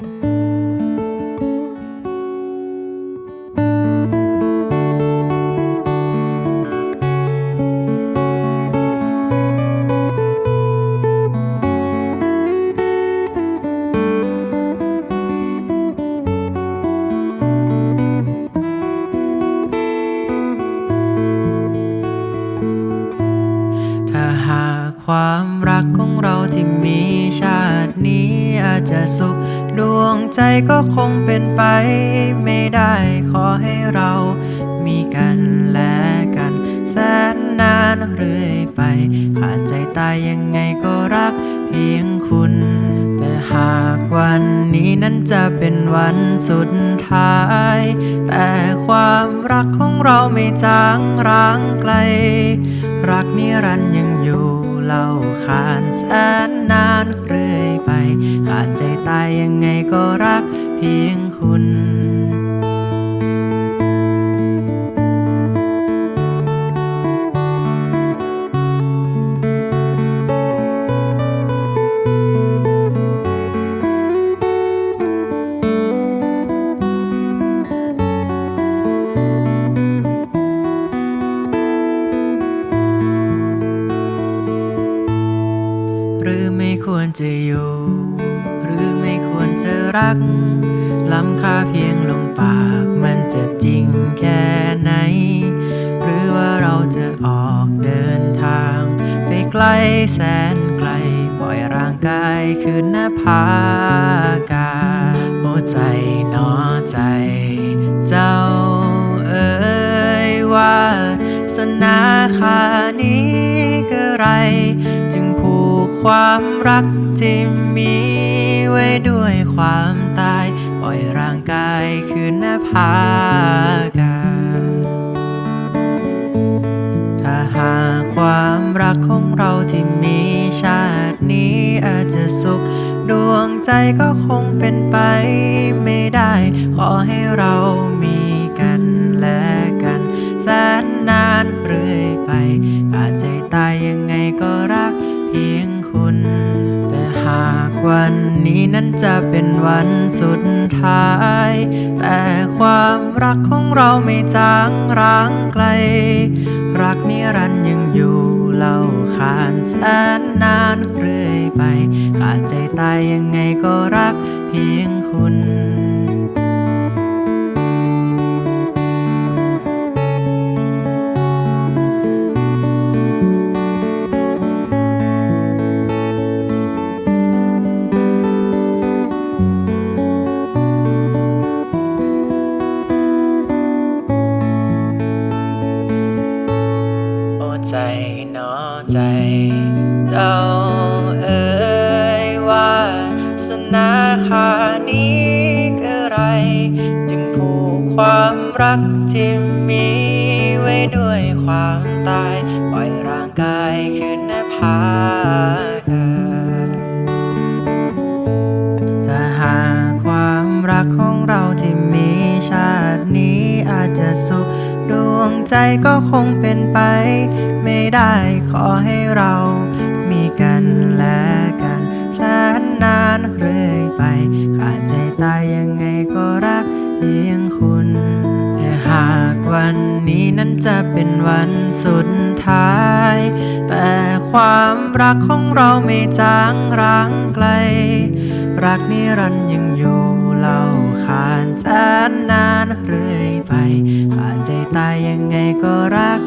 ถ้าหากความรักของเราที่มีชาตินี้อาจจะสุข ดวงใจก็คงเป็นไป ไม่ได้ขอให้เรามีกันและกัน แสนนานเรื่อยไป ขาดใจตายยังไงก็รักเพียงคุณ แต่หากวันนี้นั้นจะเป็นวันสุดท้าย แต่ความรักของเราไม่จางร้างไกล รักนิรันดร์ยังอยู่เล่าขานแสนนานเรื่อยไป ขาดใจ ยังไงก็รักเพียงคุณหรือไม่ควรจะอยู่ รัก ล้ำค่าเพียงลมปากมันจะจริงแค่ไหน หรือว่าเราจะออกเดินทาง ไปไกลแสนไกลปล่อยร่างกายคืนหน้าผากาโอ้ใจหนอใจ เจ้าเอ่ยวาสนาคานี้ก็ไร จึงผูกความรักที่มี ไว้ด้วยความตาย ปล่อยร่างกายคืนหน้าผากาถ้าหากความรักของเราที่มีชาตินี้อาจจะสุข ดวงใจก็คงเป็นไปไม่ได้ ขอให้เรามีกันและกันแสนนานเรื่อยไป วันนี้นั้นจะเป็นวันสุดท้าย แต่ความรักของเราไม่จางร้างไกล รักนิรันดร์ยังอยู่เล่าขานแสนนานเรื่อยไป ขาดใจตายยังไงก็รักเพียง ใจนอใจ เจ้าเอ่ยว่าสนาคานี้ก็ไร จึงผูกความรักที่มีไว้ด้วยความตาย ปล่อยร่างกายคืนหน้าผาถ้าหากความรักของเราที่มีชาตินี้อาจจะสุข ดวงใจก็คงเป็นไป ไม่ได้ขอให้เรา มีกันและกันแสนนานเรื่อยไป ขาดใจตายยังไงก็รักเพียงคุณแต่หากวันนี้นั้นจะเป็นวันสุดท้าย แต่ความรักของเราไม่จางร้างไกล รักนิรันดร์ยังอยู่เล่า ขานแสนนานเรื่อยไปผ่านใจตายยังไงก็รัก